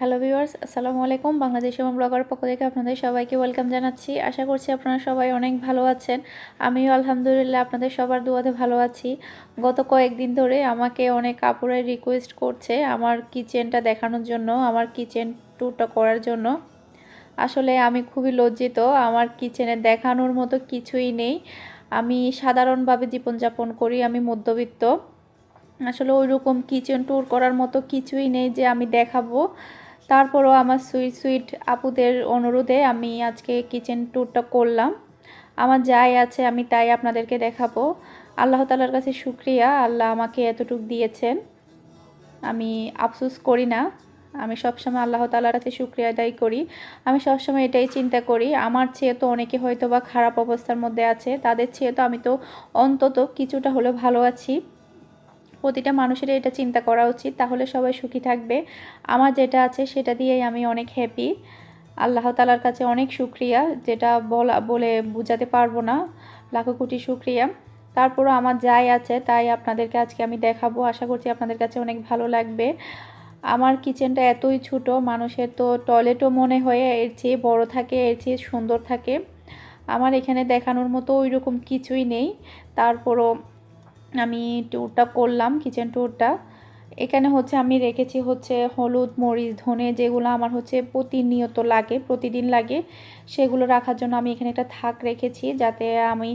Hello viewers, আসসালামু আলাইকুম। বাংলাদেশ এবং ব্লগার পক্ষ থেকে আপনাদের সবাইকে ওয়েলকাম জানাচ্ছি। আশা করছি আপনারা সবাই অনেক ভালো আছেন। আমিও আলহামদুলিল্লাহ আপনাদের সবার দুয়াতে ভালো আছি। গত কয়েকদিন ধরে আমাকে অনেক কাপড়ের রিকোয়েস্ট করছে আমার কিচেনটা দেখানোর জন্য, আমার কিচেন ট্যুরটা করার জন্য। আসলে আমি খুবই লজ্জিত, আমার কিচেনে দেখানোর মতো কিছুই নেই। আমি সাধারণভাবে জীবনযাপন করি, আমি মধ্যবিত্ত। আসলে ওই রকম কিচেন ট্যুর করার মতো কিছুই নেই যে আমি দেখাবো। তারপরও আমার সুইট সুইট আপুদের অনুরোধে আমি আজকে কিচেন ট্যুরটা করলাম। আমার যাই আছে, আমি তাই আপনাদেরকে দেখাবো। আল্লাহ তালার কাছে শুক্রিয়া, আল্লাহ আমাকে এতটুক দিয়েছেন। আমি আফসোস করি না, আমি সবসময় আল্লাহ তালার কাছে শুক্রিয়া আদায় করি। আমি সবসময় এটাই চিন্তা করি, আমার চেয়ে তো অনেকে হয়তো বা খারাপ অবস্থার মধ্যে আছে, তাদের চেয়ে তো আমি তো অন্তত কিছুটা হলেও ভালো আছি। প্রতিটা মানুষের এটা চিন্তা করা উচিত, তাহলে সবাই সুখী থাকবে। আমার যেটা আছে সেটা দিয়েই আমি অনেক হ্যাপি আল্লাহ তালার কাছে অনেক শুক্রিয়া, যেটা বলা, বলে বোঝাতে পারব না। লাখো কোটি শুক্রিয়া। তারপরও আমার যাই আছে তাই আপনাদেরকে আজকে আমি দেখাবো। আশা করছি আপনাদের কাছে অনেক ভালো লাগবে। আমার কিচেনটা এতই ছোট, মানুষের তো টয়লেটও মনে হয়ে এর চেয়ে বড় থাকে, এর চেয়ে সুন্দর থাকে। আমার এখানে দেখানোর মতো ওই রকম কিছুই নেই। তারপরও আমি ট্যুরটা করলাম কিচেন ট্যুরটা এখানে হচ্ছে আমি রেখেছি হচ্ছে হলুদ, মরিচ, ধনে যেগুলো আমার হচ্ছে প্রতিনিয়ত লাগে, প্রতিদিন লাগে, সেগুলো রাখার জন্য আমি এখানে একটা থাক রেখেছি যাতে আমি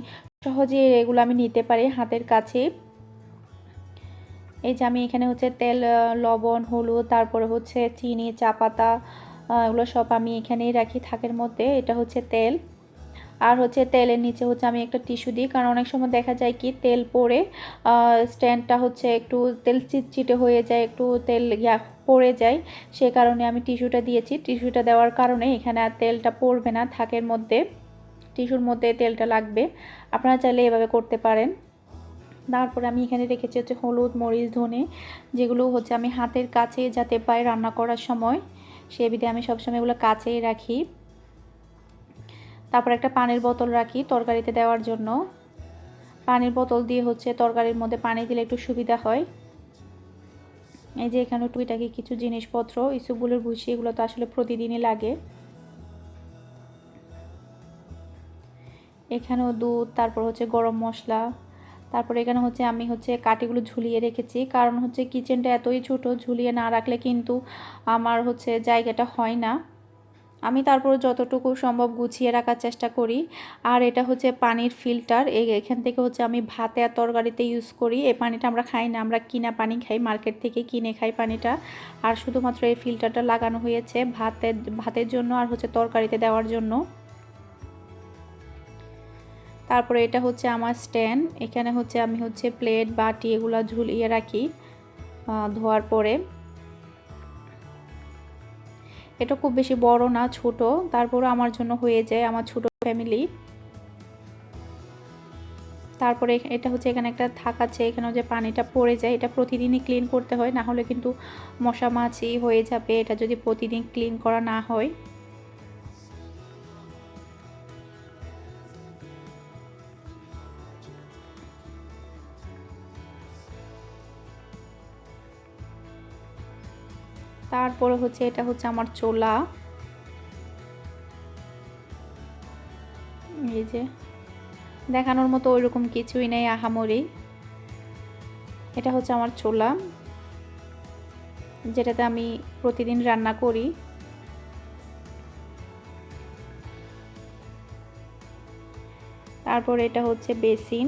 সহজে এগুলো আমি নিতে পারি হাতের কাছে। এই যে আমি এখানে হচ্ছে তেল লবণ, হলুদ, তারপরে হচ্ছে চিনি, চা পাতা এগুলো সব আমি এখানেই রাখি থাকের মধ্যে, এটা হচ্ছে তেল। আর হচ্ছে তেলের নিচে হচ্ছে আমি একটা টিস্যু দিই, কারণ অনেক সময় দেখা যায় কি তেল পড়ে স্ট্যান্ডটা হচ্ছে একটু তেল চিটচিটে হয়ে যায়, একটু তেল পড়ে যায়, সে কারণে আমি টিস্যুটা দিয়েছি। টিস্যুটা দেওয়ার কারণে এখানে আর তেলটা পড়বে না, থাকের মধ্যে, টিস্যুর মধ্যে তেলটা লাগবে। আপনারা চাইলে এভাবে করতে পারেন। তারপরে আমি এখানে রেখেছি হচ্ছে হলুদ, মরিচ, ধনে, যেগুলো হচ্ছে আমি হাতের কাছে যাতে পাই রান্না করার সময়, সে বিধে আমি সবসময় এগুলো কাছেই রাখি। তারপর একটা পানির বোতল রাখি তরকারিতে দেওয়ার জন্য। পানির বোতল দিয়ে হচ্ছে তরকারির মধ্যে পানি দিলে একটু সুবিধা হয়। এই যে এখানে টুইটাকে কিছু জিনিসপত্র ইসুগুলোর ভুসি, এগুলো তো আসলে প্রতিদিনই লাগে। এখানেও দুধ, তারপর হচ্ছে গরম মশলা, তারপর এখানে হচ্ছে আমি হচ্ছে কাটিগুলো ঝুলিয়ে রেখেছি। কারণ হচ্ছে কিচেনটা এতই ছোট, ঝুলিয়ে না রাখলে কিন্তু আমার হচ্ছে জায়গাটা হয় না। আমি তারপর যতটুকু সম্ভব গুছিয়ে রাখার চেষ্টা করি। আর এটা হচ্ছে পানির ফিল্টার। এখান থেকে হচ্ছে আমি ভাতে আর তরকারিতে ইউজ করি। এই পানিটা আমরা খাই না, আমরা কিনা পানি খাই মার্কেট থেকে কিনে খাই পানিটা। আর শুধুমাত্র এই ফিল্টারটা লাগানো হয়েছে ভাতের ভাতের জন্য আর হচ্ছে তরকারিতে দেওয়ার জন্য। তারপরে এটা হচ্ছে আমার স্ট্যান্ড এখানে হচ্ছে আমি হচ্ছে প্লেট বাটি এগুলো ঝুলিয়ে রাখি ধোয়ার পরে। এটা খুব বেশি বড় না, ছোট। তারপরও আমার জন্য হয়ে যায়, আমার ছোট ফ্যামিলি তারপরে এটা হচ্ছে এখানে একটা থাক আছে এখানে যে পানিটা পড়ে যায়, এটা প্রতিদিনই ক্লিন করতে হয়। না হলে কিন্তু মশা মাছি হয়ে যাবে, এটা যদি প্রতিদিন ক্লিন করা না হয়। তারপরে হচ্ছে এটা হচ্ছে আমার চোলা। এই যে, দেখানোর মতো ওইরকম কিছুই নেই আহামরি। এটা হচ্ছে আমার চোলা, যেটাতে আমি প্রতিদিন রান্না করি। তারপর এটা হচ্ছে বেসিন।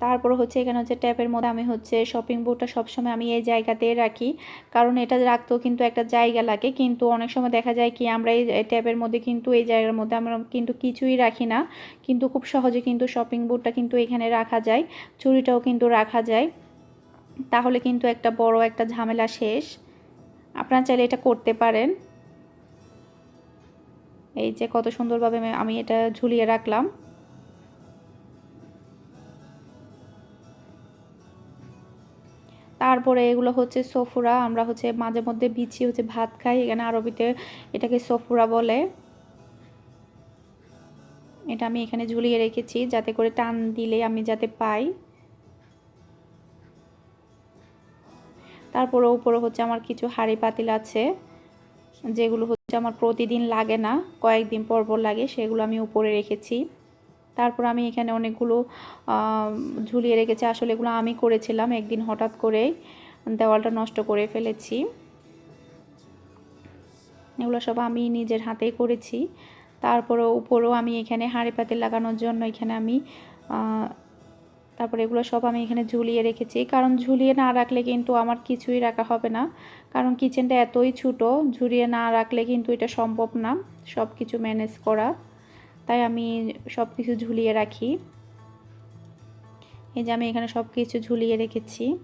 তারপর হচ্ছে এখানে হচ্ছে ট্যাপের মধ্যে আমি হচ্ছে শপিং বোর্ডটা সবসময় আমি এই জায়গাতে রাখি। কারণ এটা রাখতেও কিন্তু একটা জায়গা লাগে। কিন্তু অনেক সময় দেখা যায় কি, আমরা এই ট্যাপের মধ্যে কিন্তু এই জায়গার মধ্যে আমরা কিন্তু কিছুই রাখি না। কিন্তু খুব সহজে কিন্তু শপিং বোর্ডটা কিন্তু এখানে রাখা যায়। চুরিটাও কিন্তু রাখা যায়। তাহলে কিন্তু একটা বড় একটা ঝামেলা শেষ। আপনারা চাইলে এটা করতে পারেন। এই যে কত সুন্দরভাবে আমি এটা ঝুলিয়ে রাখলাম। তারপরে এগুলো হচ্ছে সফুরা, আমরা হচ্ছে মাঝে মধ্যে বিছিয়ে হচ্ছে ভাত খাই, এখানে আরবিতে এটাকে সফুরা বলে। এটা আমি এখানে ঝুলিয়ে রেখেছি, যাতে করে টান দিলে আমি যাতে পাই। তারপরে উপরে হচ্ছে আমার কিছু হাঁড়ি পাতিল আছে, যেগুলো হচ্ছে আমার প্রতিদিন লাগে না, কয়েকদিন পর পর লাগে, সেগুলো আমি উপরে রেখেছি। তারপর আমি এখানে অনেকগুলো ঝুলিয়ে রেখেছি। আসলে এগুলো আমি করেছিলাম, একদিন হঠাৎ করে দেওয়ালটা নষ্ট করে ফেলেছি। এগুলো সব আমি নিজের হাতেই করেছি। তারপরে উপরেও আমি এখানে হাঁড়ি পাতিল লাগানোর জন্য এখানে আমি তারপরে এগুলো সব আমি এখানে ঝুলিয়ে রেখেছি। কারণ ঝুলিয়ে না রাখলে কিন্তু আমার কিছুই রাখা হবে না। কারণ কিচেনটা এতই ছোটো, ঝুলিয়ে না রাখলে কিন্তু এটা সম্ভব না সব কিছু ম্যানেজ করা। তাই আমি সব কিছু ঝুলিয়ে রাখি। এই যে আমি এখানে সব কিছু ঝুলিয়ে রেখেছি।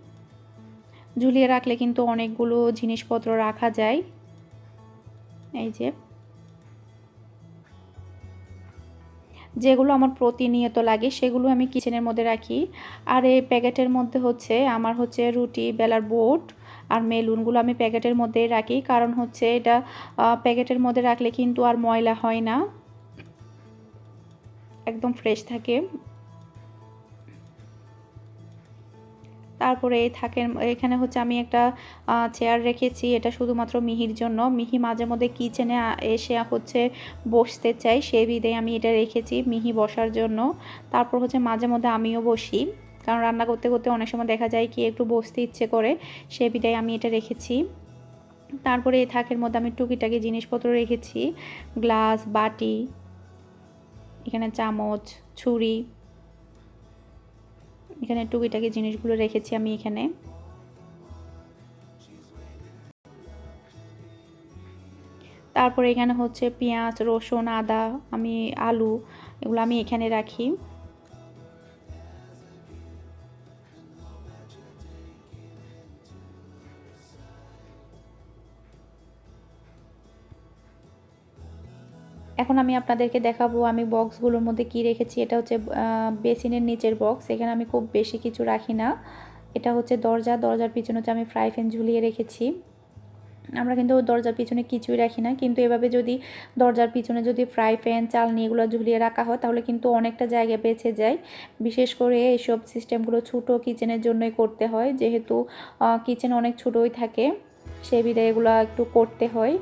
ঝুলিয়ে রাখলে কিন্তু অনেকগুলো জিনিসপত্র রাখা যায়। এই যে। যেগুলো আমার প্রতিনিয়ত লাগে সেগুলো আমি কিচেনের মধ্যে রাখি। আর এই প্যাকেটের মধ্যে হচ্ছে আমার হচ্ছে রুটি, বেলার বোট আর মেলুনগুলো আমি প্যাকেটের মধ্যে রাখি। কারণ হচ্ছে এটা প্যাকেটের মধ্যে রাখলে কিন্তু আর ময়লা হয় না। একদম ফ্রেশ থাকে। তারপরে থাকেন, এখানে হচ্ছে আমি একটা চেয়ার রেখেছি, এটা শুধুমাত্র মিহির জন্য। মিহি মাঝে মধ্যে কিচেনে এসে হচ্ছে বসতে চাই সেই বিদে আমি এটা রেখেছি মিহি বসার জন্য। তারপর হচ্ছে মাঝে মধ্যে আমিও বসি, কারণ রান্না করতে করতে অনেক সময় দেখা যায় কি একটু বসতে ইচ্ছে করে, সে বিদায় আমি এটা রেখেছি। তারপরে এই থাকের মধ্যে আমি টুকিটাকি জিনিসপত্র রেখেছি, গ্লাস, বাটি এখানে চামচ, ছুরি, এখানে টুকিটাকি জিনিসগুলো রেখেছি আমি এখানে। তারপরে এখানে হচ্ছে পেঁয়াজ, রসুন, আদা, আমি আলু, এগুলো আমি এখানে রাখি। এখন আমি আপনাদেরকে দেখাবো আমি বক্সগুলোর মধ্যে কি রেখেছি। এটা হচ্ছে বেসিনের নিচের বক্স। এখানে আমি খুব বেশি কিছু রাখি না। এটা হচ্ছে দরজা। দরজার পিছনে হচ্ছে আমি ফ্রাই প্যান ঝুলিয়ে রেখেছি। আমরা কিন্তু দরজার পিছনে কিছুই রাখি না। কিন্তু এভাবে যদি দরজার পিছনে যদি ফ্রাই প্যান, চালনি এগুলো ঝুলিয়ে রাখা হয়, তাহলে কিন্তু অনেকটা জায়গা বেঁচে যায়। বিশেষ করে এইসব সিস্টেমগুলো ছোটো কিচেনের জন্যই করতে হয়। যেহেতু কিচেন অনেক ছোটোই থাকে সেই বিধায় এগুলো একটু করতে হয়।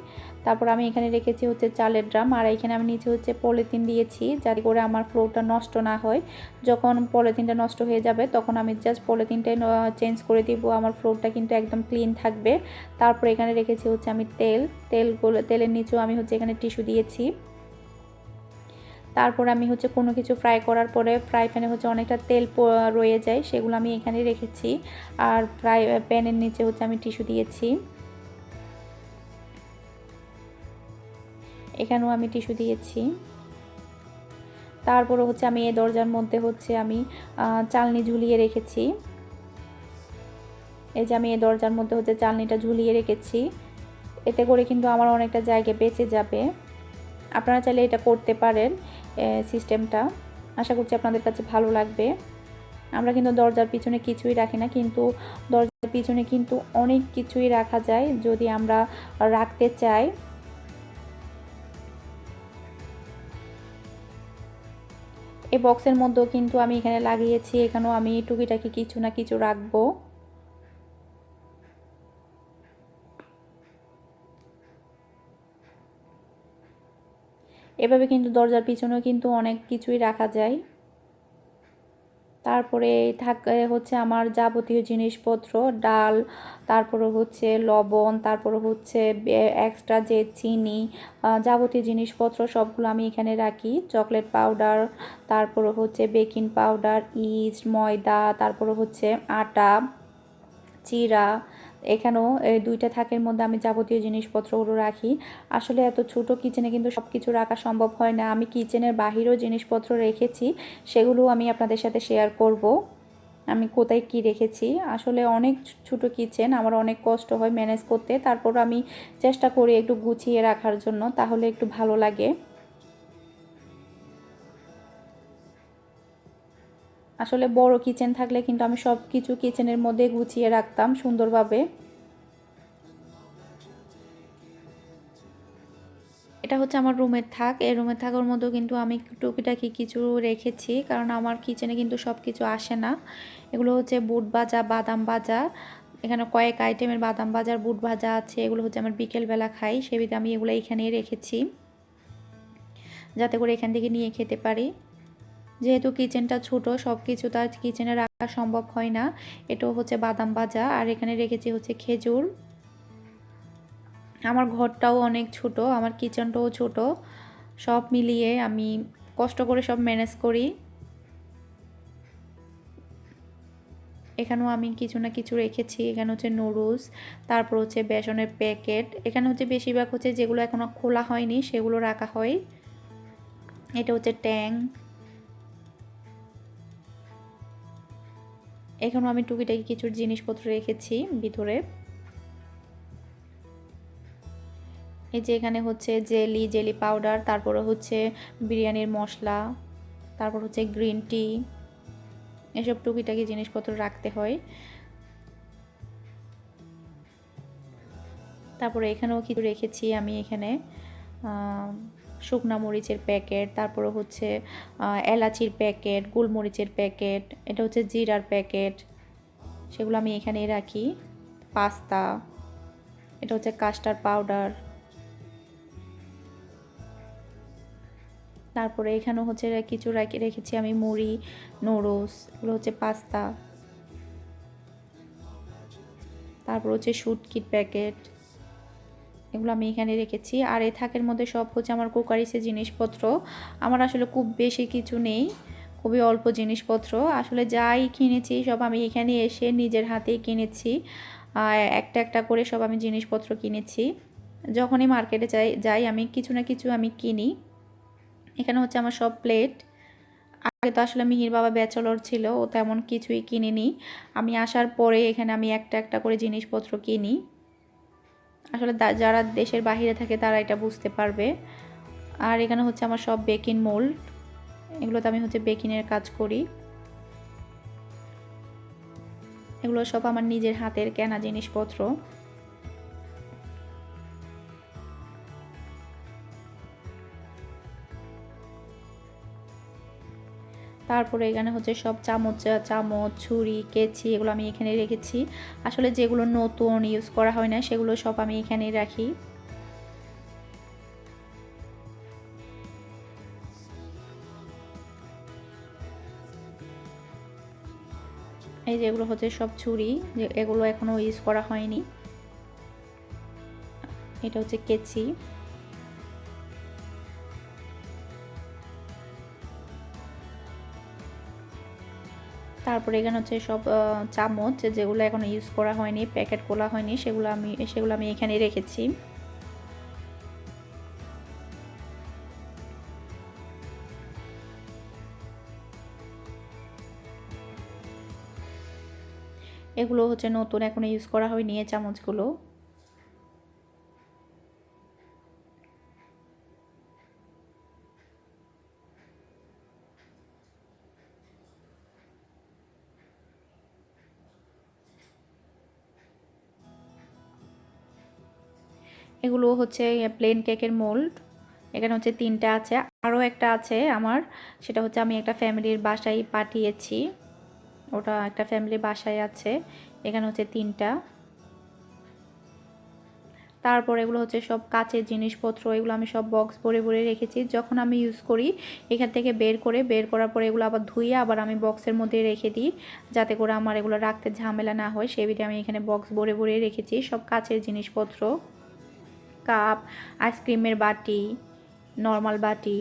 তারপর আমি এখানে রেখেছি হচ্ছে চালের ড্রাম, আর এখানে আমি নিচে হচ্ছে পলিথিন দিয়েছি যাতে করে আমার ফ্লোরটা নষ্ট না হয়। যখন পলিথিনটা নষ্ট হয়ে যাবে তখন আমি জাস্ট পলিথিনটাই চেঞ্জ করে দিব, আমার ফ্লোরটা কিন্তু একদম ক্লিন থাকবে। তারপর এখানে রেখেছি হচ্ছে আমি তেল, তেলগুলো, তেলের নিচেও আমি হচ্ছে এখানে টিস্যু দিয়েছি। তারপর আমি হচ্ছে কোনো কিছু ফ্রাই করার পরে ফ্রাই প্যানে হচ্ছে অনেকটা তেল রয়ে যায়, সেগুলো আমি এখানে রেখেছি। আর ফ্রাই প্যানের নিচে হচ্ছে আমি টিস্যু দিয়েছি। এখানেও আমি টিস্যু দিয়েছি। তারপরে হচ্ছে আমি এই দরজার মধ্যে হচ্ছে আমি চালনি ঝুলিয়ে রেখেছি। এই যে আমি এই দরজার মধ্যে হচ্ছে চালনিটা ঝুলিয়ে রেখেছি। এতে করে কিন্তু আমার অনেকটা জায়গা বেঁচে যাবে। আপনারা চাইলে এটা করতে পারেন সিস্টেমটা। আশা করছি আপনাদের কাছে ভালো লাগবে। আমরা কিন্তু দরজার পিছনে কিছুই রাখি না, কিন্তু দরজার পিছনে কিন্তু অনেক কিছুই রাখা যায়। যদি আমরা রাখতে চাই এই বক্সের মধ্যেও কিন্তু আমি এখানে লাগিয়েছি, এখানেও আমি টুকিটাকি কিছু না কিছু রাখব। এভাবে কিন্তু দরজার পিছনেও কিন্তু অনেক কিছুই রাখা যায়। তারপরে থাকে হচ্ছে আমার যাবতীয় জিনিসপত্র, ডাল, তারপরে হচ্ছে লবণ, তারপরে হচ্ছে এক্সট্রা যে চিনি যাবতীয় জিনিসপত্র সবগুলো আমি এখানে রাখি। চকলেট পাউডার, তারপরে হচ্ছে বেকিং পাউডার, ইস্ট, ময়দা, তারপরে হচ্ছে আটা, চিরা এখানেও এই দুইটা থাকের মধ্যে আমি যাবতীয় জিনিসপত্রগুলো রাখি। আসলে এত ছোট কিচেনে কিন্তু সব কিছু রাখা সম্ভব হয় না। আমি কিচেনের বাহিরেও জিনিসপত্র রেখেছি সেগুলো আমি আপনাদের সাথে শেয়ার করব। আমি কোথায় কি রেখেছি? আসলে অনেক ছোট কিচেন, আমার অনেক কষ্ট হয় ম্যানেজ করতে। তারপর আমি চেষ্টা করি একটু গুছিয়ে রাখার জন্য, তাহলে একটু ভালো লাগে। আসলে বড় কিচেন থাকলে কিন্তু আমি সব কিছু কিচেনের মধ্যে গুছিয়ে রাখতাম সুন্দরভাবে। এটা হচ্ছে আমার রুমের থাক। এই রুমের থাকার মধ্যেও কিন্তু আমি টুকিটাকি কিছু রেখেছি, কারণ আমার কিচেনে কিন্তু সব কিছু আসে না। এগুলো হচ্ছে বুট বাজা বাদাম বাজা এখানে কয়েক আইটেমের বাদাম ভাজার বুট ভাজা আছে, এগুলো হচ্ছে আমার বিকেলবেলা খাই সেবিতে আমি এগুলো এখানেই রেখেছি। যাতে করে এখান থেকে নিয়ে খেতে পারি। যেহেতু কিচেনটা ছোট সব কিছু তার কিচেনে রাখা সম্ভব হয় না। এটাও হচ্ছে বাদাম ভাজা, আর এখানে রেখেছি হচ্ছে খেজুর। আমার ঘরটাও অনেক ছোট, আমার কিচেনটাও ছোট। সব মিলিয়ে আমি কষ্ট করে সব ম্যানেজ করি। এখানেও আমি কিছু না কিছু রেখেছি, এখানে হচ্ছে নুডলস তারপর হচ্ছে বেসনের প্যাকেট এখানে হচ্ছে বেশিরভাগ হচ্ছে যেগুলো এখনও খোলা হয়নি, সেগুলো রাখা হয়। এটা হচ্ছে ট্যাঙ্ক এখানেও আমি টুকিটাকি কিছু জিনিসপত্র রেখেছি ভিতরে। এই যে এখানে হচ্ছে জেলি জেলি পাউডার, তারপরে হচ্ছে বিরিয়ানির মশলা, তারপর হচ্ছে গ্রিন টি, এসব টুকিটাকি জিনিসপত্র রাখতে হয়। তারপরে এখানেও কিছু রেখেছি আমি এখানে শুকনা মরিচের প্যাকেট, তারপরে হচ্ছে এলাচির প্যাকেট, গোলমরিচের প্যাকেট, এটা হচ্ছে জিরার প্যাকেট, সেগুলো আমি এখানে রাখি। পাস্তা, এটা হচ্ছে কাস্টার্ড পাউডার। তারপরে এখানেও হচ্ছে কিছু রাখি, রেখেছি আমি মুড়ি নুডলস এগুলো হচ্ছে পাস্তা। তারপর হচ্ছে শুটকিট প্যাকেট। এগুলো আমি এখানে রেখেছি। আর এই থাকের মধ্যে সব হচ্ছে আমার কুকারিসের জিনিসপত্র। আমার আসলে খুব বেশি কিছু নেই, খুবই অল্প জিনিসপত্র। আসলে যাই কিনেছি সব আমি এখানে এসে নিজের হাতেই কিনেছি। একটা একটা করে সব আমি জিনিসপত্র কিনেছি। যখনই মার্কেটে যাই যাই আমি কিছু না কিছু আমি কিনি। এখানে হচ্ছে আমার সব প্লেট। আগে তো আসলে মিহির বাবা ব্যাচলর ছিল, ও তেমন কিছুই কিনিনি। আমি আসার পরে এখানে আমি একটা একটা করে জিনিসপত্র কিনি। আসলে যারা দেশের বাহিরে থাকে তারা এটা বুঝতে পারবে। আর এখানে হচ্ছে আমার সব বেকিং মোল্ড এগুলোতে আমি হচ্ছে বেকিংয়ের কাজ করি। এগুলো সব আমার নিজের হাতের কেনা জিনিসপত্র। তারপরে এখানে হচ্ছে সব চামচ চামচ, ছুরি, কেচি এগুলো আমি এখানে রেখেছি। আসলে যেগুলো নতুন ইউজ করা হয় না, সেগুলো সব আমি এখানেই রাখি। এই যেগুলো হচ্ছে সব ছুরি, যে এগুলো এখনও ইউজ করা হয়নি। এটা হচ্ছে কেচি। তারপরে এখানে হচ্ছে সব চামচ যেগুলো এখনও ইউজ করা হয়নি প্যাকেট খোলা হয়নি, সেগুলো আমি সেগুলো আমি এখানে রেখেছি। এগুলো হচ্ছে নতুন এখনও ইউজ করা হয়নি এই চামচগুলো। এগুলো হচ্ছে প্লেন কেকের মোল্ড এখানে হচ্ছে তিনটা আছে। আরও একটা আছে আমার, সেটা হচ্ছে আমি একটা ফ্যামিলির বাসায় পাঠিয়েছি। ওটা একটা ফ্যামিলির বাসায় আছে। এখানে হচ্ছে তিনটা। তারপর এগুলো হচ্ছে সব কাচের জিনিসপত্র, এগুলো আমি সব বক্স ভরে ভরে রেখেছি। যখন আমি ইউজ করি, এখান থেকে বের করে, বের করার পরে এগুলো আবার ধুয়ে আবার আমি বক্সের মধ্যে রেখে দিই। যাতে করে আমার এগুলো রাখতে ঝামেলা না হয়। সেবিটা আমি এখানে বক্স ভরে ভরে রেখেছি সব কাচের জিনিসপত্র। কাপ, আইসক্রিমের বাটি, নর্মাল বাটি,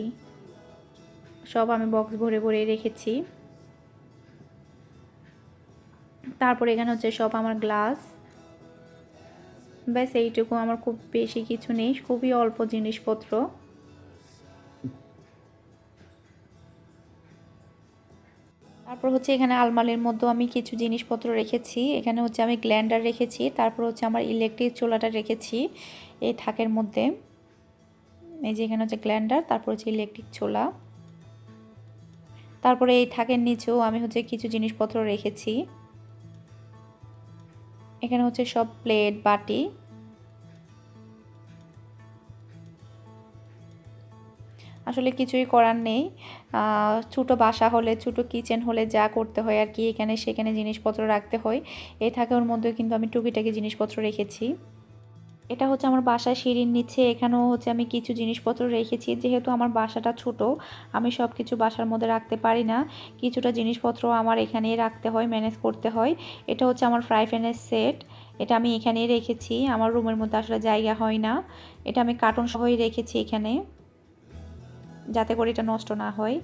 সব আমি বক্স ভরে ভরে রেখেছি। তারপরে এখানে হচ্ছে সব আমার গ্লাস ব্যাস, এইটুকু, আমার খুব বেশি কিছু নেই, খুবই অল্প জিনিসপত্র। তারপর হচ্ছে এখানে আলমারির মধ্যে আমি কিছু জিনিসপত্র রেখেছি। এখানে হচ্ছে আমি গ্ল্যান্ডার রেখেছি, তারপর হচ্ছে আমার ইলেকট্রিক চোলাটা রেখেছি এই থাকের মধ্যে। এই যে এখানে হচ্ছে গ্ল্যান্ডার, তারপর হচ্ছে ইলেকট্রিক চোলা। তারপরে এই থাকের নিচেও আমি হচ্ছে কিছু জিনিসপত্র রেখেছি। এখানে হচ্ছে সব প্লেট, বাটি আসলে কিছুই করার নেই। ছোটো বাসা হলে, ছোটো কিচেন হলে যা করতে হয় আর কি, এখানে সেখানে জিনিসপত্র রাখতে হয়। এই থাকে ওর মধ্যেও কিন্তু আমি টুকিটাকি জিনিসপত্র রেখেছি। এটা হচ্ছে আমার বাসায় সিঁড়ির নিচে, এখানেও হচ্ছে আমি কিছু জিনিসপত্র রেখেছি। যেহেতু আমার বাসাটা ছোট, আমি সব কিছু বাসার মধ্যে রাখতে পারি না। কিছুটা জিনিসপত্র আমার এখানেই রাখতে হয় ম্যানেজ করতে হয়। এটা হচ্ছে আমার ফ্রাই প্যানের সেট এটা আমি এখানেই রেখেছি। আমার রুমের মধ্যে আসলে জায়গা হয় না। এটা আমি কার্টুন সহই রেখেছি এখানে। যাতে করে এটা নষ্ট না হয়।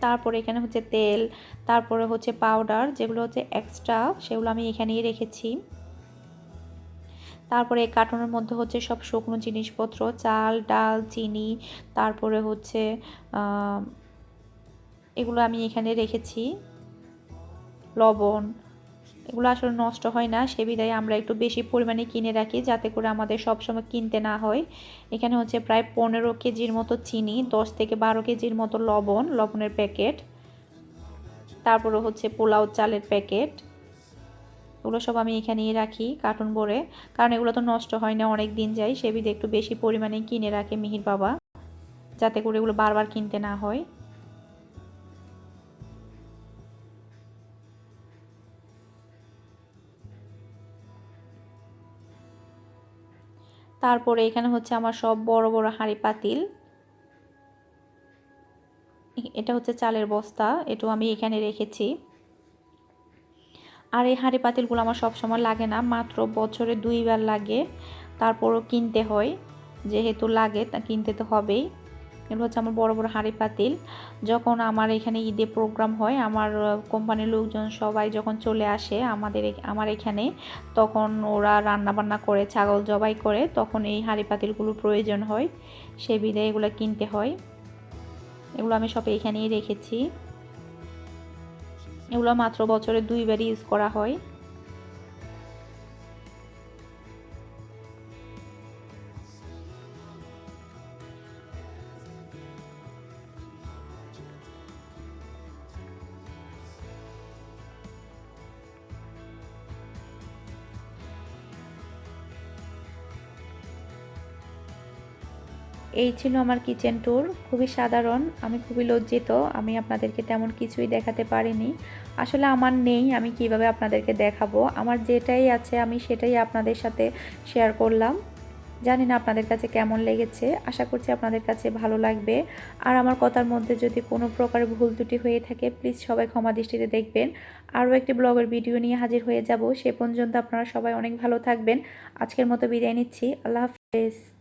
তারপরে এখানে হচ্ছে তেল, তারপরে হচ্ছে পাউডার যেগুলো হচ্ছে এক্সট্রা সেগুলো আমি এখানেই রেখেছি। তারপরে এই কার্টনের মধ্যে হচ্ছে সব শুকনো জিনিসপত্র, চাল, ডাল, চিনি, তারপরে হচ্ছে এগুলো আমি এখানে রেখেছি। লবণ এগুলো আসলে নষ্ট হয় না, সে বিদায় আমরা একটু বেশি পরিমাণে কিনে রাখি যাতে করে আমাদের সবসময় কিনতে না হয়। এখানে হচ্ছে প্রায় পনেরো কেজির মতো চিনি, দশ থেকে বারো কেজির মতো লবণ, লবণের প্যাকেট। তারপরে হচ্ছে পোলাও চালের প্যাকেট। এগুলো সব আমি এখানেই রাখি কার্টুন ভরে কারণ এগুলো তো নষ্ট হয় না, অনেক দিন যায়। সে বিধে একটু বেশি পরিমাণে কিনে রাখে মিহির বাবা, যাতে করে এগুলো বারবার কিনতে না হয়। তারপরে এখানে হচ্ছে আমার সব বড় বড় হাঁড়ি পাতিল। এটা হচ্ছে চালের বস্তা, এটাও আমি এখানে রেখেছি। আর এই হাঁড়ি পাতিলগুলো আমার সবসময় লাগে না, মাত্র বছরে দুইবার লাগে। তারপরও কিনতে হয়, যেহেতু লাগে, তা কিনতে তো হবেই। এগুলো হচ্ছে আমার বড় বড় হাঁড়ি পাতিল। যখন আমার এখানে ঈদে প্রোগ্রাম হয়, আমার কোম্পানির লোকজন সবাই যখন চলে আসে আমাদের আমার এখানে, তখন ওরা রান্না বান্না করে, ছাগল জবাই করে, তখন এই হাঁড়ি পাতিলগুলো প্রয়োজন হয়। সে বিধে এগুলো কিনতে হয়। এগুলো আমি সব এখানেই রেখেছি। এগুলো মাত্র বছরে দুইবার ইউজ করা হয়। এই ছিল আমার কিচেন ট্যুর খুবই সাধারণ, আমি খুবই লজ্জিত, আমি আপনাদেরকে তেমন কিছুই দেখাতে পারিনি। আসলে আমার নেই, আমি কীভাবে আপনাদেরকে দেখাবো, আমার যেটাই আছে আমি সেটাই আপনাদের সাথে শেয়ার করলাম। জানি না আপনাদের কাছে কেমন লেগেছে, আশা করছি আপনাদের কাছে ভালো লাগবে। আর আমার কথার মধ্যে যদি কোনো প্রকার ভুল ত্রুটি হয়ে থাকে প্লিজ সবাই ক্ষমা দৃষ্টিতে দেখবেন। আরও একটি ব্লগের ভিডিও নিয়ে হাজির হয়ে যাব, সে পর্যন্ত আপনারা সবাই অনেক ভালো থাকবেন। আজকের মতো বিদায় নিচ্ছি, আল্লাহ হাফেজ।